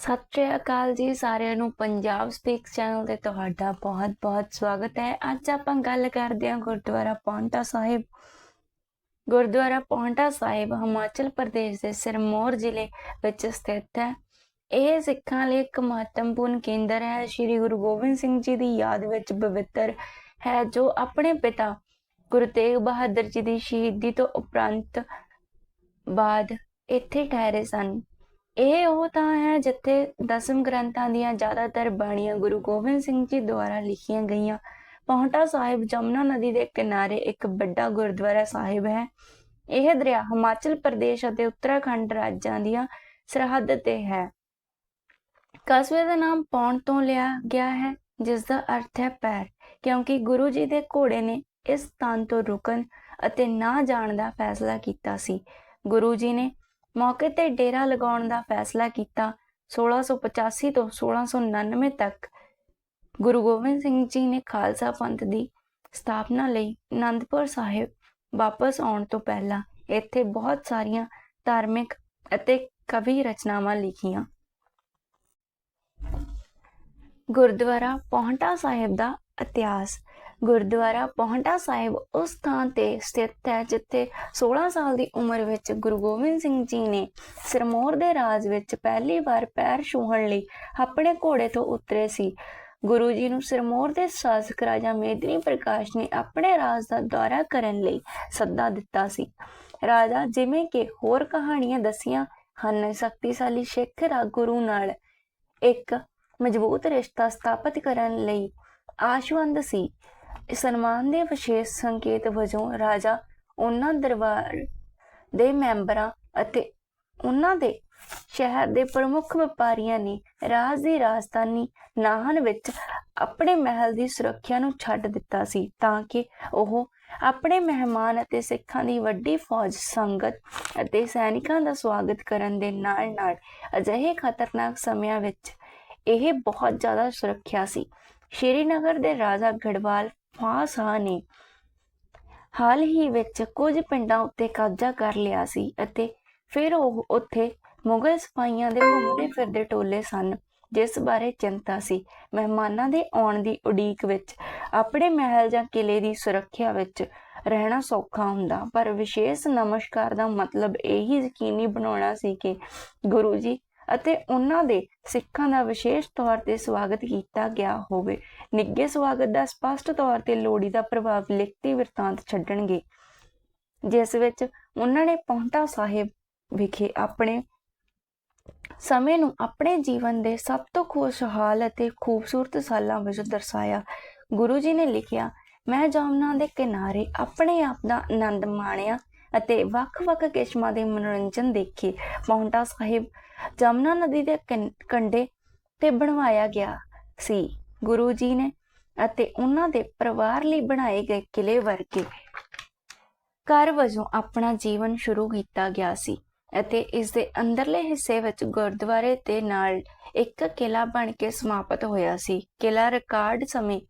ਸਤਿ ਸ਼੍ਰੀ ਅਕਾਲ ਜੀ ਸਾਰਿਆਂ ਨੂੰ, ਪੰਜਾਬ ਸਪੀਕਸ ਚੈਨਲ ਤੇ ਤੁਹਾਡਾ ਬਹੁਤ-ਬਹੁਤ ਸਵਾਗਤ ਹੈ। ਅੱਜ ਆਪਾਂ ਗੱਲ ਕਰਦੇ ਹਾਂ ਗੁਰਦੁਆਰਾ ਪੌਂਟਾ ਸਾਹਿਬ। ਗੁਰਦੁਆਰਾ ਪੌਂਟਾ ਸਾਹਿਬ ਹਿਮਾਚਲ ਪ੍ਰਦੇਸ਼ ਦੇ ਸਿਰਮੌਰ ਜ਼ਿਲ੍ਹੇ ਵਿੱਚ ਸਥਿਤ ਹੈ। ਇਹ ਸਿੱਖਾਂ ਲਈ ਇੱਕ ਮਹੱਤਵਪੂਰਨ ਕੇਂਦਰ ਹੈ। ਸ੍ਰੀ ਗੁਰੂ ਗੋਬਿੰਦ ਸਿੰਘ ਜੀ ਦੀ ਯਾਦ ਵਿੱਚ ਪਵਿੱਤਰ ਹੈ, ਜੋ ਆਪਣੇ ਪਿਤਾ ਗੁਰੂ ਤੇਗ ਬਹਾਦਰ ਜੀ ਦੀ ਸ਼ਹੀਦੀ ਤੋਂ ਉਪਰੰਤ ਬਾਅਦ ਇੱਥੇ ਠਹਿਰੇ ਸਨ। ਇਹ ਉਹ ਤਾਂ ਹੈ ਜਿੱਥੇ ਦਸਮ ਗ੍ਰੰਥਾਂ ਦੀਆਂ ਜ਼ਿਆਦਾਤਰ ਬਾਣੀਆਂ ਗੁਰੂ ਗੋਬਿੰਦ ਸਿੰਘ ਜੀ ਦੁਆਰਾ ਲਿਖੀਆਂ ਗਈਆਂ। ਪੌਂਟਾ ਸਾਹਿਬ ਜਮਨਾ ਨਦੀ ਦੇ ਕਿਨਾਰੇ ਇੱਕ ਵੱਡਾ ਗੁਰਦੁਆਰਾ ਸਾਹਿਬ ਹੈ। ਇਹ ਦਰਿਆ ਹਿਮਾਚਲ ਪ੍ਰਦੇਸ਼ ਅਤੇ ਉੱਤਰਾਖੰਡ ਰਾਜਾਂ ਦੀਆਂ ਸਰਹੱਦ ਤੇ ਹੈ। ਕਸਬੇ ਦਾ ਨਾਮ ਪੌਂਡ ਤੋਂ ਲਿਆ ਗਿਆ ਹੈ, ਜਿਸ ਦਾ ਅਰਥ ਹੈ ਪੈਰ, ਕਿਉਂਕਿ ਗੁਰੂ ਜੀ ਦੇ ਘੋੜੇ ਨੇ ਇਸ ਸਥਾਨ ਤੋਂ ਰੁਕਣ ਅਤੇ ਨਾ ਜਾਣ ਦਾ ਫੈਸਲਾ ਕੀਤਾ ਸੀ। ਗੁਰੂ ਜੀ ਨੇ ਮੌਕੇ ਤੇ ਡੇਰਾ ਲਗਾਉਣ ਦਾ ਫੈਸਲਾ ਕੀਤਾ। 1685 ਤੋਂ 1699 ਤੱਕ ਗੁਰੂ ਗੋਬਿੰਦ ਸਿੰਘ ਜੀ ਨੇ ਖਾਲਸਾ ਪੰਥ ਦੀ ਸਥਾਪਨਾ ਲਈ ਅਨੰਦਪੁਰ ਸਾਹਿਬ ਵਾਪਸ ਆਉਣ ਤੋਂ ਪਹਿਲਾਂ ਇੱਥੇ ਬਹੁਤ ਸਾਰੀਆਂ ਧਾਰਮਿਕ ਅਤੇ ਕਵੀ ਰਚਨਾਵਾਂ ਲਿਖੀਆਂ। ਗੁਰਦੁਆਰਾ ਪੌਂਟਾ ਸਾਹਿਬ ਦਾ ਇਤਿਹਾਸ ਗੁਰਦੁਆਰਾ ਪੌਂਟਾ ਸਾਹਿਬ ਉਸ ਥਾਂ ਤੇ ਸਥਿਤ ਹੈ, ਜਿੱਥੇ 16 ਸਾਲ ਦੀ ਉਮਰ ਵਿੱਚ ਗੁਰੂ ਗੋਬਿੰਦ ਸਿੰਘ ਜੀ ਨੇ ਸਿਰਮੌਰ ਦੇ ਰਾਜ ਵਿੱਚ ਪਹਿਲੀ ਵਾਰ ਪੈਰ ਛੂਹਣ ਲਈ ਆਪਣੇ ਘੋੜੇ ਤੋਂ ਉਤਰੇ ਸੀ। ਗੁਰੂ ਜੀ ਨੂੰ ਸਿਰਮੌਰ ਦੇ ਸ਼ਾਸਕ ਰਾਜਾ ਮੇਦਨੀ ਪ੍ਰਕਾਸ਼ ਨੇ ਆਪਣੇ ਰਾਜ ਦਾ ਦੌਰਾ ਕਰਨ ਲਈ ਸੱਦਾ ਦਿੱਤਾ ਸੀ। ਰਾਜਾ ਜਿਵੇਂ ਕਿ ਹੋਰ ਕਹਾਣੀਆਂ ਦੱਸੀਆਂ ਹਨ, ਸ਼ਕਤੀਸ਼ਾਲੀ ਸਿੱਖ ਰਾ ਗੁਰੂ ਨਾਲ ਇੱਕ ਮਜ਼ਬੂਤ ਰਿਸ਼ਤਾ ਸਥਾਪਿਤ ਕਰਨ ਲਈ ਆਸ਼ਵੰਦ ਸੀ। ਸਨਮਾਨ ਦੇ ਵਿਸ਼ੇਸ਼ ਸੰਕੇਤ ਵਜੋਂ ਰਾਜਾ ਉਹਨਾਂ ਦਰਬਾਰ ਦੇ ਮੈਂਬਰਾਂ ਅਤੇ ਉਹਨਾਂ ਦੇ ਸ਼ਹਿਰ ਦੇ ਪ੍ਰਮੁੱਖ ਵਪਾਰੀਆਂ ਨੇ ਰਾਜ ਦੀ ਰਾਜਧਾਨੀ ਨਾਹਨ ਵਿੱਚ ਆਪਣੇ ਮਹਿਲ ਦੀ ਸੁਰੱਖਿਆ ਨੂੰ ਛੱਡ ਦਿੱਤਾ ਸੀ ਤਾਂ ਕਿ ਉਹ ਆਪਣੇ ਮਹਿਮਾਨ ਅਤੇ ਸਿੱਖਾਂ ਦੀ ਵੱਡੀ ਫੌਜ, ਸੰਗਤ ਅਤੇ ਸੈਨਿਕਾਂ ਦਾ ਸਵਾਗਤ ਕਰਨ ਦੇ ਨਾਲ-ਨਾਲ ਅਜਿਹੇ ਖਤਰਨਾਕ ਸਮਿਆਂ ਵਿੱਚ ਇਹ ਬਹੁਤ ਜ਼ਿਆਦਾ ਸੁਰੱਖਿਆ ਸੀ। ਸ਼੍ਰੀਨਗਰ ਦੇ ਰਾਜਾ ਗੜਵਾਲ ਫਾਸਾ ਨੇ। ਹਾਲ ਹੀ ਵਿੱਚ ਕੁਝ ਪਿੰਡਾਂ ਉੱਤੇ ਕਬਜ਼ਾ ਕਰ ਲਿਆ ਸੀ ਅਤੇ ਫਿਰ ਉਹ ਉੱਥੇ ਮੁਗਲ ਸਿਪਾਹੀਆਂ ਦੇ ਘੁੰਮਦੇ ਫਿਰਦੇ ਟੋਲੇ ਸਨ, ਜਿਸ ਬਾਰੇ ਚਿੰਤਾ ਸੀ। ਮਹਿਮਾਨਾਂ ਦੇ ਆਉਣ ਦੀ ਉਡੀਕ ਵਿੱਚ ਆਪਣੇ ਮਹਿਲ ਜਾਂ ਕਿਲੇ ਦੀ ਸੁਰੱਖਿਆ ਵਿੱਚ ਰਹਿਣਾ ਸੌਖਾ ਹੁੰਦਾ, ਪਰ ਵਿਸ਼ੇਸ਼ ਨਮਸਕਾਰ ਦਾ ਮਤਲਬ ਇਹੀ ਯਕੀਨੀ ਬਣਾਉਣਾ ਸੀ ਕਿ ਗੁਰੂ ਜੀ ਅਤੇ ਉਹਨਾਂ ਦੇ ਸਿੱਖਾਂ ਦਾ ਵਿਸ਼ੇਸ਼ ਤੌਰ ਤੇ ਸਵਾਗਤ ਕੀਤਾ ਗਿਆ ਹੋਵੇ। ਨਿੱਘੇ ਸਵਾਗਤ ਦਾ ਸਪਸ਼ਟ ਤੌਰ ਤੇ ਲੋੜੀ ਦਾ ਪ੍ਰਭਾਵ ਲਿਖਤੀ ਵਰਤਾਂਤ ਛੱਡਣਗੇ, ਜਿਸ ਵਿੱਚ ਉਹਨਾਂ ਨੇ ਪੌਂਟਾ ਸਾਹਿਬ ਵਿਖੇ ਆਪਣੇ ਸਮੇਂ ਨੂੰ ਆਪਣੇ ਜੀਵਨ ਦੇ ਸਭ ਤੋਂ ਖੁਸ਼ਹਾਲ ਅਤੇ ਖੂਬਸੂਰਤ ਸਾਲਾਂ ਵਿੱਚ ਦਰਸਾਇਆ। ਗੁਰੂ ਜੀ ਨੇ ਲਿਖਿਆ, ਮੈਂ ਜਮਨਾ ਦੇ ਕਿਨਾਰੇ ਆਪਣੇ ਆਪ ਦਾ ਆਨੰਦ ਮਾਣਿਆ ਅਤੇ ਵੱਖ-ਵੱਖ ਕਿਸਮਾਂ ਦੇ ਮਨੋਰੰਜਨ ਦੇਖੇ। ਪੌਂਟਾ ਸਾਹਿਬ ਜਮਨਾ ਨਦੀ ਦੇ ਕੰਢੇ ਤੇ ਬਣਵਾਇਆ ਗਿਆ ਸੀ। ਗੁਰੂ ਜੀ ਨੇ ਅਤੇ ਉਹਨਾਂ ਦੇ ਪਰਿਵਾਰ ਲਈ ਬਣਾਏ ਗਏ ਕਿਲੇ ਵਰਗੇ ਘਰ ਵਜੋਂ ਆਪਣਾ ਜੀਵਨ ਸ਼ੁਰੂ ਕੀਤਾ ਗਿਆ ਸੀ ਅਤੇ ਇਸ ਦੇ ਅੰਦਰਲੇ ਹਿੱਸੇ ਵਿੱਚ ਗੁਰਦੁਆਰੇ ਦੇ ਨਾਲ ਇੱਕ ਕਿਲਾ ਬਣ ਕੇ ਸਮਾਪਤ ਹੋਇਆ ਸੀ। ਕਿਲਾ ਰਿਕਾਰਡ ਸਮੇਂ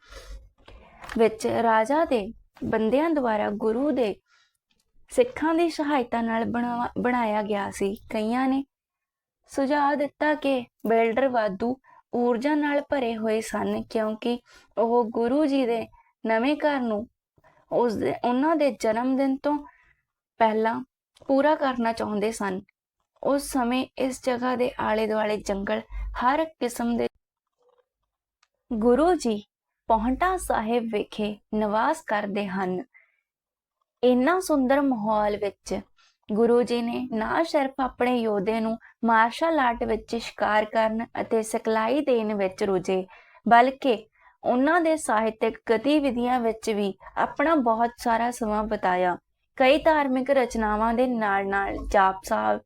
ਵਿੱਚ ਰਾਜਾ ਦੇ ਬੰਦਿਆਂ ਦੁਆਰਾ ਗੁਰੂ ਦੇ ਸਿੱਖਾਂ ਦੀ ਸਹਾਇਤਾ ਨਾਲ ਬਣਾਇਆ ਗਿਆ ਸੀ। ਕਈਆਂ ਨੇ ਸੁਝਾਅ ਦਿੱਤਾ ਕਿ ਬਿਲਡਰ ਵਾਧੂ ਊਰਜਾ ਨਾਲ ਭਰੇ ਹੋਏ ਸਨ, ਕਿਉਂਕਿ ਉਹ ਗੁਰੂ ਜੀ ਦੇ ਨਵੇਂ ਘਰ ਨੂੰ ਉਸ ਦੇ, ਉਹਨਾਂ ਦੇ ਜਨਮ ਦਿਨ ਤੋਂ ਪਹਿਲਾਂ ਪੂਰਾ ਕਰਨਾ ਚਾਹੁੰਦੇ ਸਨ। ਉਸ ਸਮੇਂ ਇਸ ਜਗ੍ਹਾ ਦੇ ਆਲੇ ਦੁਆਲੇ ਜੰਗਲ ਹਰ ਕਿਸਮ ਦੇ ਗੁਰੂ ਜੀ ਪੌਂਟਾ ਸਾਹਿਬ ਵਿਖੇ ਨਿਵਾਸ ਕਰਦੇ ਹਨ। ਇੰਨਾ ਸੁੰਦਰ ਮਾਹੌਲ ਵਿੱਚ ਗੁਰੂ ਜੀ ਨੇ ਨਾ ਸਿਰਫ ਆਪਣੇ ਯੋਧੇ ਨੂੰ ਮਾਰਸ਼ਲ ਆਰਟ ਵਿੱਚ ਸ਼ਿਕਾਰ ਕਰਨ ਅਤੇ ਸਿਖਲਾਈ ਦੇਣ ਵਿੱਚ ਰੁਝੇ, ਬਲਕਿ ਉਹਨਾਂ ਦੇ ਸਾਹਿਤਕ ਗਤੀਵਿਧੀਆਂ ਵਿੱਚ ਵੀ ਆਪਣਾ ਬਹੁਤ ਸਾਰਾ ਸਮਾਂ ਬਿਤਾਇਆ। ਕਈ ਧਾਰਮਿਕ ਰਚਨਾਵਾਂ ਦੇ ਨਾਲ-ਨਾਲ ਜਾਪ ਸਾਹਿਬ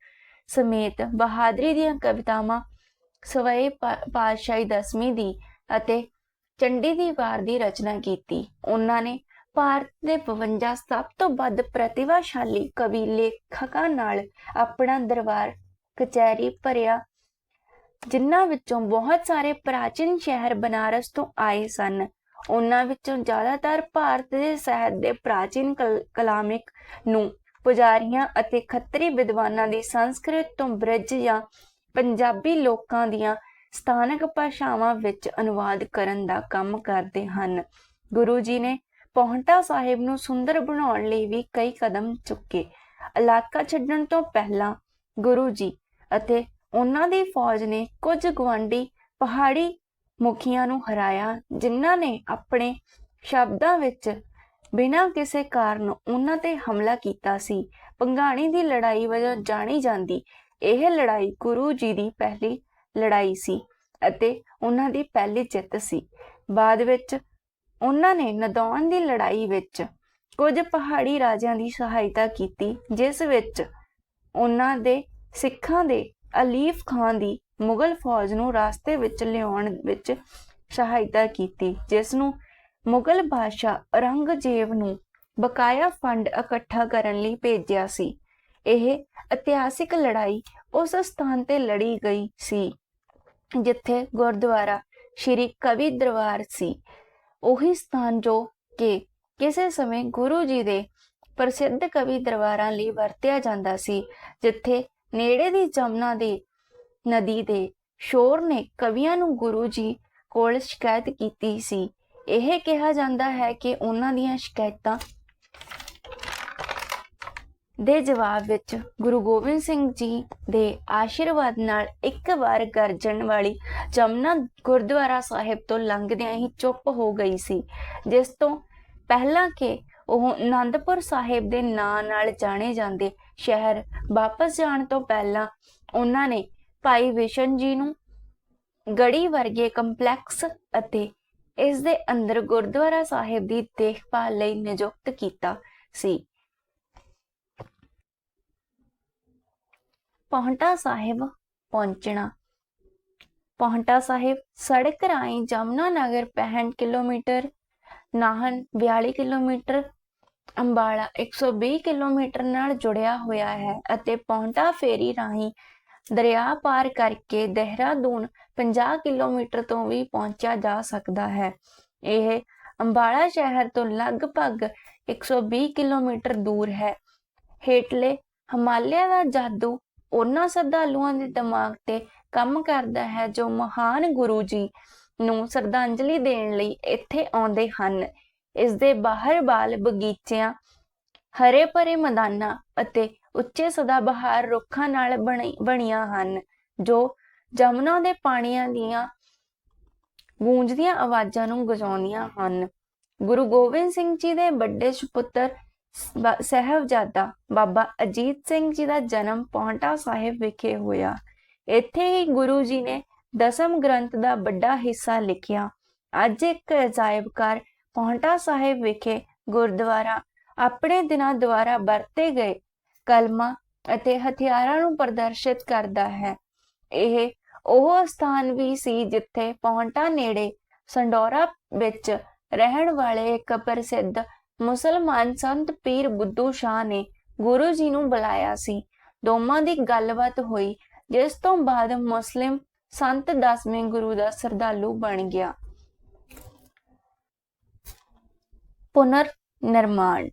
ਸਮੇਤ ਬਹਾਦਰੀ ਦੀਆਂ ਕਵਿਤਾਵਾਂ ਸਵੈ ਪਾਤਸ਼ਾਹੀ ਦਸਵੀਂ ਦੀ ਅਤੇ ਚੰਡੀ ਦੀ ਵਾਰ ਦੀ ਰਚਨਾ ਕੀਤੀ। ਉਹਨਾਂ ਨੇ ਭਾਰਤ ਦੇ 52 ਸਭ ਤੋਂ ਵੱਧ ਪ੍ਰਤਿਭਾਸ਼ਾਲੀ ਕਵੀ ਲੇਖਕਾਂ ਨਾਲ ਆਪਣਾ ਦਰਬਾਰ, ਕਚਹਿਰੀ ਭਰਿਆ, ਜਿਨ੍ਹਾਂ ਵਿੱਚੋਂ ਬਹੁਤ ਸਾਰੇ ਪ੍ਰਾਚੀਨ ਸ਼ਹਿਰ ਬਨਾਰਸ ਤੋਂ ਆਏ ਸਨ। ਉਹਨਾਂ ਵਿੱਚੋਂ ਜ਼ਿਆਦਾਤਰ ਭਾਰਤ ਦੇ ਸਾਹਿਤ ਦੇ ਪ੍ਰਾਚੀਨ ਕਲਾਮਿਕ ਨੂੰ ਪੁਜਾਰੀਆਂ ਅਤੇ ਖੱਤਰੀ ਵਿਦਵਾਨਾਂ ਦੀ ਸੰਸਕ੍ਰਿਤ ਤੋਂ ਬ੍ਰਜ ਜਾਂ ਪੰਜਾਬੀ ਲੋਕਾਂ ਦੀਆਂ ਸਥਾਨਕ ਭਾਸ਼ਾਵਾਂ ਵਿੱਚ ਅਨੁਵਾਦ ਕਰਨ ਦਾ ਕੰਮ ਕਰਦੇ ਹਨ। ਗੁਰੂ ਜੀ ਨੇ ਪੌਂਟਾ ਸਾਹਿਬ ਨੂੰ ਸੁੰਦਰ ਬਣਾਉਣ ਲਈ ਵੀ ਕਈ ਕਦਮ ਚੁੱਕੇ। ਇਲਾਕਾ ਛੱਡਣ ਤੋਂ ਪਹਿਲਾਂ ਗੁਰੂ ਜੀ ਅਤੇ ਉਹਨਾਂ ਦੀ ਫੌਜ ਨੇ ਕੁਝ ਗਵਾਂਡੀ ਪਹਾੜੀ ਮੁਖੀਆਂ ਨੂੰ ਹਰਾਇਆ, ਜਿਨ੍ਹਾਂ ਨੇ ਆਪਣੇ ਸ਼ਬਦਾਂ ਵਿੱਚ ਬਿਨਾਂ ਕਿਸੇ ਕਾਰਨ ਉਹਨਾਂ ਤੇ ਹਮਲਾ ਕੀਤਾ ਸੀ। ਪੰਗਾਣੀ ਦੀ ਲੜਾਈ ਵਜੋਂ ਜਾਣੀ ਜਾਂਦੀ, ਇਹ ਲੜਾਈ ਗੁਰੂ ਜੀ ਦੀ ਪਹਿਲੀ ਲੜਾਈ ਸੀ ਅਤੇ ਉਹਨਾਂ ਦੀ ਪਹਿਲੀ ਜਿੱਤ ਸੀ। ਬਾਅਦ ਵਿੱਚ ਉਹਨਾਂ ਨੇ ਨਦੌਨ ਦੀ ਲੜਾਈ ਵਿੱਚ ਕੁਝ ਪਹਾੜੀ ਰਾਜਿਆਂ ਦੀ ਸਹਾਇਤਾ ਕੀਤੀ, ਜਿਸ ਵਿੱਚ ਉਹਨਾਂ ਦੇ ਸਿੱਖਾਂ ਦੇ ਅਲੀਫ ਖਾਨ ਦੀ ਮੁਗਲ ਫੌਜ ਨੂੰ ਰਾਸਤੇ ਵਿੱਚ ਲਿਆਉਣ ਵਿੱਚ ਸਹਾਇਤਾ ਕੀਤੀ, ਜਿਸ ਨੂੰ ਮੁਗਲ ਬਾਦਸ਼ਾਹ ਔਰੰਗਜ਼ੇਬ ਨੂੰ ਬਕਾਇਆ ਫੰਡ ਇਕੱਠਾ ਕਰਨ ਲਈ ਭੇਜਿਆ ਸੀ। ਇਹ ਇਤਿਹਾਸਿਕ ਲੜਾਈ ਉਸ ਸਥਾਨ ਤੇ ਲੜੀ ਗਈ ਸੀ, ਜਿੱਥੇ ਗੁਰਦੁਆਰਾ ਸ਼੍ਰੀ ਕਵੀ ਦਰਬਾਰ ਸੀ। ਉਹੀ ਸਥਾਨ ਜੋ ਕਿ ਕਿਸੇ ਸਮੇਂ ਗੁਰੂ ਜੀ ਦੇ ਪ੍ਰਸਿੱਧ ਕਵੀ ਦਰਬਾਰਾਂ ਲਈ ਵਰਤਿਆ ਜਾਂਦਾ ਸੀ, ਜਿੱਥੇ ਨੇੜੇ ਦੀ ਜਮਨਾ ਦੇ ਨਦੀ ਦੇ ਸ਼ੋਰ ਨੇ ਕਵੀਆਂ ਨੂੰ ਗੁਰੂ ਜੀ ਕੋਲ ਸ਼ਿਕਾਇਤ ਕੀਤੀ ਸੀ। ਇਹ ਕਿਹਾ ਜਾਂਦਾ ਹੈ ਕਿ ਉਹਨਾਂ ਦੀਆਂ ਸ਼ਿਕਾਇਤਾਂ ਦੇ ਜਵਾਬ ਵਿੱਚ ਗੁਰੂ ਗੋਬਿੰਦ ਸਿੰਘ ਜੀ ਦੇ ਆਸ਼ੀਰਵਾਦ ਨਾਲ ਇੱਕ ਵਾਰ ਗਰਜਣ ਵਾਲੀ ਜਮਨਾ ਗੁਰਦੁਆਰਾ ਸਾਹਿਬ ਤੋਂ ਲੰਘਦਿਆਂ ਹੀ ਚੁੱਪ ਹੋ ਗਈ ਸੀ, ਜਿਸ ਤੋਂ ਪਹਿਲਾਂ ਕਿ ਉਹ ਆਨੰਦਪੁਰ ਸਾਹਿਬ ਦੇ ਨਾਂ ਨਾਲ ਜਾਣੇ ਜਾਂਦੇ ਸ਼ਹਿਰ ਵਾਪਸ ਜਾਣ ਤੋਂ ਪਹਿਲਾਂ ਉਹਨਾਂ ਨੇ ਭਾਈ ਵਿਸ਼ਨ ਜੀ ਨੂੰ ਗੜੀ ਵਰਗੇ ਕੰਪਲੈਕਸ ਅਤੇ ਇਸ ਦੇ ਅੰਦਰ ਗੁਰਦੁਆਰਾ ਸਾਹਿਬ ਦੀ ਦੇਖਭਾਲ ਲਈ ਨਿਯੁਕਤ ਕੀਤਾ ਸੀ। ਪਹੁੰਟਾ ਸਾਹਿਬ ਪਹੁੰਚਣਾ। ਪਹੁੰਟਾ ਸਾਹਿਬ ਸੜਕ ਰਾਹੀਂ Jamuna Nagar 65 kilometre, Nahan 42 kilometre, Ambala 120 kilometre ਨਾਲ ਜੁੜਿਆ ਹੋਇਆ ਹੈ ਅਤੇ ਪਹੁੰਟਾ ਫੇਰੀ ਰਾਹੀਂ ਦਰਿਆ ਪਾਰ ਕਰਕੇ ਦੇਹਰਾਦੂਨ 50 ਕਿਲੋਮੀਟਰ ਤੋਂ ਵੀ ਪਹੁੰਚਿਆ ਜਾ ਸਕਦਾ ਹੈ। ਇਹ ਅੰਬਾਲਾ ਸ਼ਹਿਰ ਤੋਂ ਲਗਭਗ 120 ਕਿਲੋਮੀਟਰ ਦੂਰ ਹੈ। ਹੇਠਲੇ ਹਿਮਾਲਿਆ ਦਾ ਜਾਦੂ ਉਹਨਾਂ ਸ਼ਰਧਾਲੂਆਂ ਦੇ ਦਿਮਾਗ ਤੇ ਕੰਮ ਕਰਦਾ ਹੈ ਜੋ ਮਹਾਨ ਗੁਰੂ ਜੀ ਨੂੰ ਸ਼ਰਧਾਂਜਲੀ ਦੇਣ ਲਈ ਇੱਥੇ ਆਉਂਦੇ ਹਨ। ਇਸ ਦੇ ਬਾਹਰ ਬਾਲ ਬਗੀਚਿਆਂ, ਹਰੇ ਭਰੇ ਮੈਦਾਨਾਂ ਅਤੇ ਉੱਚੇ ਸਦਾਬਹਾਰ ਰੁੱਖਾਂ ਨਾਲ ਬਣੀ- ਬਣੀਆਂ ਹਨ, ਜੋ ਜਮਨਾ ਦੇ ਪਾਣੀਆਂ ਦੀਆਂ ਗੂੰਜਦੀਆਂ ਆਵਾਜ਼ਾਂ ਨੂੰ ਗਜਾਉਂਦੀਆਂ ਹਨ। ਗੁਰੂ ਗੋਬਿੰਦ ਸਿੰਘ ਜੀ ਦੇ ਵੱਡੇ ਸੁਪੁੱਤਰ ਸਾਹਿਬਜ਼ਾਦਾ ਬਾਬਾ ਅਜੀਤ ਸਿੰਘ ਜੀ ਦਾ ਜਨਮ ਪੌਂਟਾ ਸਾਹਿਬ ਵਿਖੇ ਹੋਇਆ। ਇੱਥੇ ਹੀ ਗੁਰੂ ਜੀ ਨੇ ਦਸਮ ਗ੍ਰੰਥ ਦਾ ਵੱਡਾ ਹਿੱਸਾ ਲਿਖਿਆ। ਅੱਜ ਇੱਕ ਅਜਾਇਬ ਘਰ ਪੌਂਟਾ ਸਾਹਿਬ ਵਿਖੇ ਗੁਰਦੁਆਰਾ ਆਪਣੇ ਦਿਨਾਂ ਦੁਆਰਾ ਵਰਤੇ ਗਏ ਕਲਮਾਂ ਅਤੇ ਹਥਿਆਰਾਂ ਨੂੰ ਪ੍ਰਦਰਸ਼ਿਤ ਕਰਦਾ ਹੈ। ਇਹ ਉਹ ਸਥਾਨ ਵੀ ਸੀ ਜਿੱਥੇ ਪੌਂਟਾ ਨੇੜੇ ਸੰਡੋਰਾ ਵਿੱਚ ਰਹਿਣ ਵਾਲੇ ਇੱਕ ਪ੍ਰਸਿੱਧ ਮੁਸਲਮਾਨ ਸੰਤ ਪੀਰ ਬੁੱਧੂ ਸ਼ਾਹ ਨੇ ਗੁਰੂ ਜੀ ਨੂੰ ਬੁਲਾਇਆ ਸੀ। ਦੋਵਾਂ ਦੀ ਗੱਲਬਾਤ ਹੋਈ, ਜਿਸ ਤੋਂ ਬਾਅਦ ਮੁਸਲਿਮ ਸੰਤ ਦਸਵੇਂ ਗੁਰੂ ਦਾ ਸਰਦਾਲੂ ਬਣ ਗਿਆ। ਪੁਨਰ ਨਿਰਮਾਣ।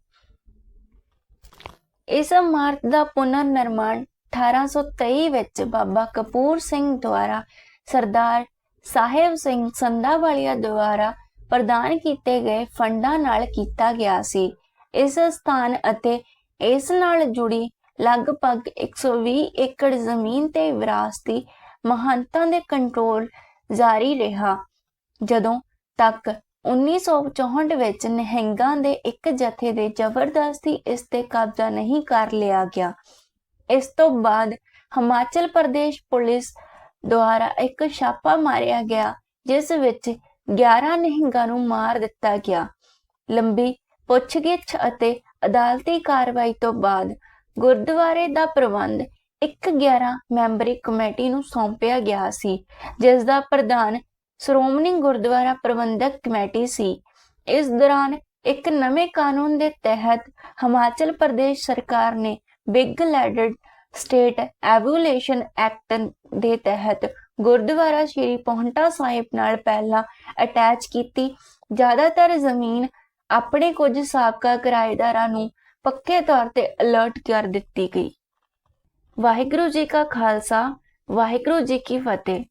ਇਸ ਇਮਾਰਤ ਦਾ ਪੁਨਰ ਨਿਰਮਾਣ 1823 ਵਿੱਚ ਬਾਬਾ ਕਪੂਰ ਸਿੰਘ ਦੁਆਰਾ, ਸਰਦਾਰ ਸਾਹਿਬ ਸਿੰਘ ਸੰਧਾਵਾਲੀਆ ਦੁਆਰਾ ਪ੍ਰਦਾਨ ਕੀਤੇ ਗਏ ਫੰਡਾਂ ਨਾਲ ਕੀਤਾ ਗਿਆ ਸੀ। ਇਸ ਸਥਾਨ ਅਤੇ ਇਸ ਨਾਲ ਜੁੜੀ ਲਗਭਗ 120 ਏਕੜ ਜ਼ਮੀਨ ਤੇ ਵਿਰਾਸਤੀ ਮਹੰਤਾਂ ਦੇ ਕੰਟਰੋਲ ਜਾਰੀ ਰਿਹਾ। ਜਦੋਂ ਤੱਕ 1964 ਵਿੱਚ ਨਿਹੰਗਾਂ ਦੇ ਇੱਕ ਜਥੇ ਦੇ ਜ਼ਬਰਦਸਤੀ ਇਸ ਤੇ ਕਬਜ਼ਾ ਨਹੀਂ ਕਰ ਲਿਆ ਗਿਆ, ਇਸ ਤੋਂ ਬਾਅਦ ਹਿਮਾਚਲ ਪ੍ਰਦੇਸ਼ ਪੁਲਿਸ ਦੁਆਰਾ ਇੱਕ ਛਾਪਾ ਮਾਰਿਆ ਗਿਆ, ਜਿਸ ਵਿੱਚ 11 ਨਿਹੰਗਾਂ ਨੂੰ ਮਾਰ ਦਿੱਤਾ ਗਿਆ। ਲੰਬੀ ਪੁੱਛਗਿੱਛ ਅਤੇ ਅਦਾਲਤੀ ਕਾਰਵਾਈ ਤੋਂ ਬਾਅਦ ਗੁਰਦੁਆਰੇ ਦਾ ਪ੍ਰਬੰਧ ਇੱਕ 11 ਮੈਂਬਰੀ ਕਮੇਟੀ ਨੂੰ ਸੌਂਪਿਆ ਗਿਆ ਸੀ, ਜਿਸ ਦਾ ਪ੍ਰਧਾਨ ਸ਼੍ਰੋਮਣੀ ਗੁਰਦੁਆਰਾ ਪ੍ਰਬੰਧਕ ਕਮੇਟੀ ਸੀ। ਇਸ ਦੌਰਾਨ ਇੱਕ ਨਵੇਂ ਕਾਨੂੰਨ ਦੇ ਤਹਿਤ ਹਿਮਾਚਲ ਪ੍ਰਦੇਸ਼ ਸਰਕਾਰ ਨੇ big landed estate abolition act ਦੇ ਤਹਿਤ ਗੁਰਦੁਆਰਾ ਸ਼੍ਰੀ ਪਹੁੰਟਾ ਸਾਹਿਬ ਨਾਲ ਪਹਿਲਾਂ ਅਟੈਚ ਕੀਤੀ। ਜ਼ਿਆਦਾਤਰ ਜ਼ਮੀਨ ਆਪਣੇ ਕੁਝ ਸਾਬਕਾ ਕਿਰਾਏਦਾਰਾਂ ਨੂੰ ਪੱਕੇ ਤੌਰ ਤੇ ਅਲਰਟ ਕਰ ਦਿੱਤੀ ਗਈ। ਵਾਹਿਗੁਰੂ ਜੀ ਕਾ ਖਾਲਸਾ, ਵਾਹਿਗੁਰੂ ਜੀ ਕੀ ਫਤਿਹ।